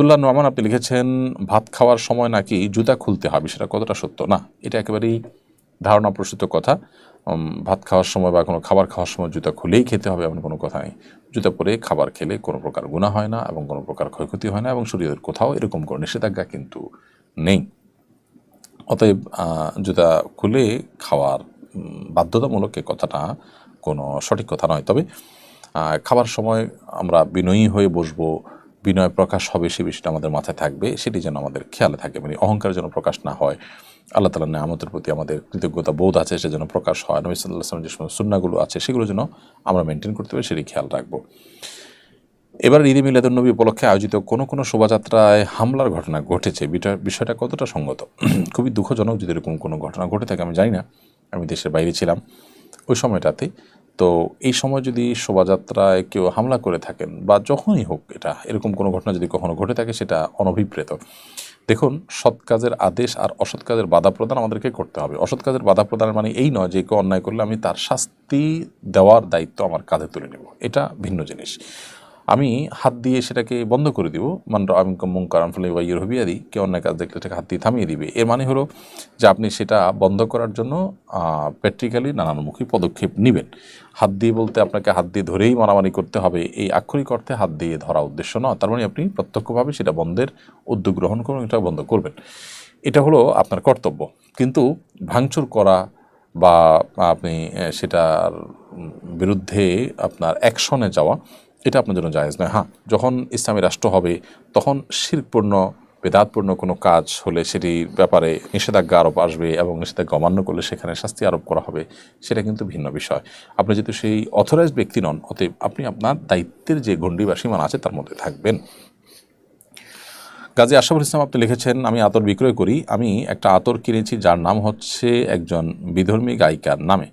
আবদুল্লাহ নোমান আপনি লিখেছেন, ভাত খাওয়ার সময় নাকি জুতা খুলতে হবে? সেটা কতটা সত্য? না, এটা একেবারেই ধারণা প্রসূত কথা। ভাত খাওয়ার সময় বা কোনো খাবার খাওয়ার সময় জুতা খুলেই খেতে হবে এমন কোনো কথা নেই। জুতা পরে খাবার খেলে কোনো প্রকার গুণা হয় না এবং কোনো প্রকার ক্ষয়ক্ষতি হয় না এবং শরীরের কোথাও এরকম কোনো নিষেধাজ্ঞা কিন্তু নেই। অতএব জুতা খুলে খাওয়ার বাধ্যতামূলক কথাটা কোনো সঠিক কথা নয়। তবে খাবার সময় আমরা বিনয়ী হয়ে বসবো বিনয় প্রকাশ হবে সে বিষয়টা আমাদের মাথায় থাকবে সেটি যেন আমাদের খেয়ালে থাকে মানে অহংকার যেন প্রকাশ না হয়। আল্লাহ তালার নামতের প্রতি আমাদের কৃতজ্ঞতা বোধ আছে, সে যেন প্রকাশ হয়। নবী সাল্লাহ আসলামের যে সমস্ত সুন্নাগুলো আছে, সেগুলো যেন আমরা মেনটেন করতে পারি সেটি খেয়াল রাখব। এবার ঈদে মিলাদুন্নবী উপলক্ষে আয়োজিত কোনো কোনো শোভাযাত্রায় হামলার ঘটনা ঘটেছে। বিষয়টা কতটা সঙ্গত? খুবই দুঃখজনক যদি এরকম কোনো ঘটনা ঘটে থাকে, আমি জানি না। আমি দেশের বাইরে ছিলাম। ওই সময়টাতে তো এই সময় যদি শোভাযাত্রায় কেউ হামলা করে থাকেন বা যখনই হোক এটা, এরকম কোনো ঘটনা যদি কখনো ঘটে থাকে সেটা অনভিপ্রেত। দেখুন, সৎ কাজের আদেশ আর অসৎ কাজের বাধা প্রদান আমাদেরকে করতে হবে। অসৎ কাজের বাধা প্রদানের মানে এই নয় যে কেউ অন্যায় করলে আমি তার শাস্তি দেওয়ার দায়িত্ব আমার কাঁধে তুলে নেব। এটা ভিন্ন জিনিস। আমি হাত দিয়ে সেটাকে বন্ধ করে দিব। মান আমি মুঙ্কারাম ফলে ওয়াইয়ের হবিয়াদি কে অন্যায় কাজ দেখলে সেটাকে হাত দিয়ে থামিয়ে দিবে। এর মানে হলো যে আপনি সেটা বন্ধ করার জন্য প্র্যাকটিক্যালি নানানমুখী পদক্ষেপ নেবেন। হাত দিয়ে বলতে আপনাকে হাত দিয়ে ধরেই মারামারি করতে হবে। এই আক্ষরিক অর্থে হাত দিয়ে ধরা উদ্দেশ্য নয়। তার মানে আপনি প্রত্যক্ষভাবে সেটা বন্ধের উদ্যোগ গ্রহণ করুন এটা বন্ধ করবেন। এটা হলো আপনার কর্তব্য। কিন্তু ভাঙচুর করা বা আপনি সেটার বিরুদ্ধে আপনার অ্যাকশনে যাওয়া এটা আপনার জন্য জায়েজ নয়। হ্যাঁ যখন ইসলামী রাষ্ট্র হবে, তখন শিরপূর্ণ, বেদাতপূর্ণ কোনো কাজ হলে সেটির ব্যাপারে নিষেধাজ্ঞা আরোপ আসবে এবং নিষেধাজ্ঞা অমান্য করলে সেখানে শাস্তি আরোপ করা হবে, সেটা কিন্তু ভিন্ন বিষয়। আপনি যেহেতু সেই অথরাইজড ব্যক্তি নন, অতএব আপনি আপনার দায়িত্বের যে গণ্ডি বা সীমানা আছে তার মধ্যে থাকবেন। গাজী আশরাফুল ইসলাম আপনি লিখেছেন, আমি আতর বিক্রয় করি, আমি একটা আতর কিনেছি যার নাম হচ্ছে একজন বিধর্মী গায়িকার নামে,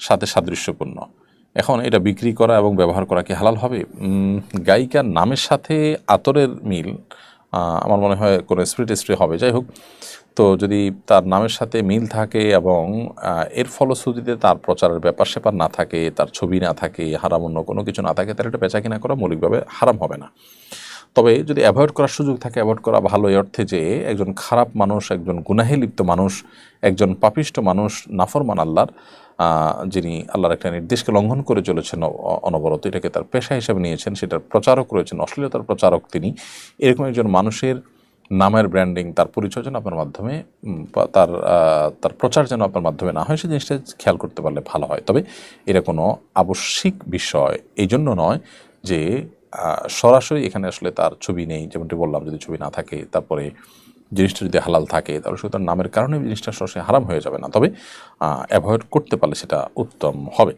সাথে সাদৃশ্যপূর্ণ। এখন এটা বিক্রি করা এবং ব্যবহার করা কি হালাল হবে? গায়িকার নামের সাথে আতরের মিল আমার মনে হয় কোনো স্প্রিট স্প্রে হবে। যাই হোক, তো যদি তার নামের সাথে মিল থাকে এবং এর ফলশ্রুতিতে তার প্রচারের ব্যাপার স্যাপার না থাকে, তার ছবি না থাকে হারাম অন্য কোনো কিছু না থাকে তাহলে এটা বেচা কিনা করা মৌলিকভাবে হারাম হবে না। তবে যদি অ্যাভয়েড করার সুযোগ থাকে অ্যাভয়েড করা ভালো এই অর্থে যে একজন খারাপ মানুষ, একজন গুনাহে লিপ্ত মানুষ, একজন পাপিষ্ট মানুষ, নাফরমান আল্লাহর যিনি আল্লাহর একটা নির্দেশকে লঙ্ঘন করে চলেছেন অনবরত, এটাকে তার পেশা হিসেবে নিয়েছেন, সেটার প্রচারক রয়েছেন, অশ্লীলতার প্রচারক তিনি, এরকম একজন মানুষের নামের ব্র্যান্ডিং তার পরিচয় যেন আপনার মাধ্যমে তার তার প্রচার যেন আপনার মাধ্যমে না হয় সেই জিনিসটা খেয়াল করতে পারলে ভালো হয়। তবে এটা কোনো আবশ্যিক বিষয় এই জন্য নয় যে সরাসরি এখানে আসলে তার ছবি নেই, যেমনটি বললাম যদি ছবি না থাকে, তারপরে জিনিসটা যদি হালাল থাকে, তাহলে শুধু তার নামের কারণে জিনিসটা সরাসরি হারাম হয়ে যাবে না। তবে অ্যাভয়েড করতে পারলে সেটা উত্তম হবে।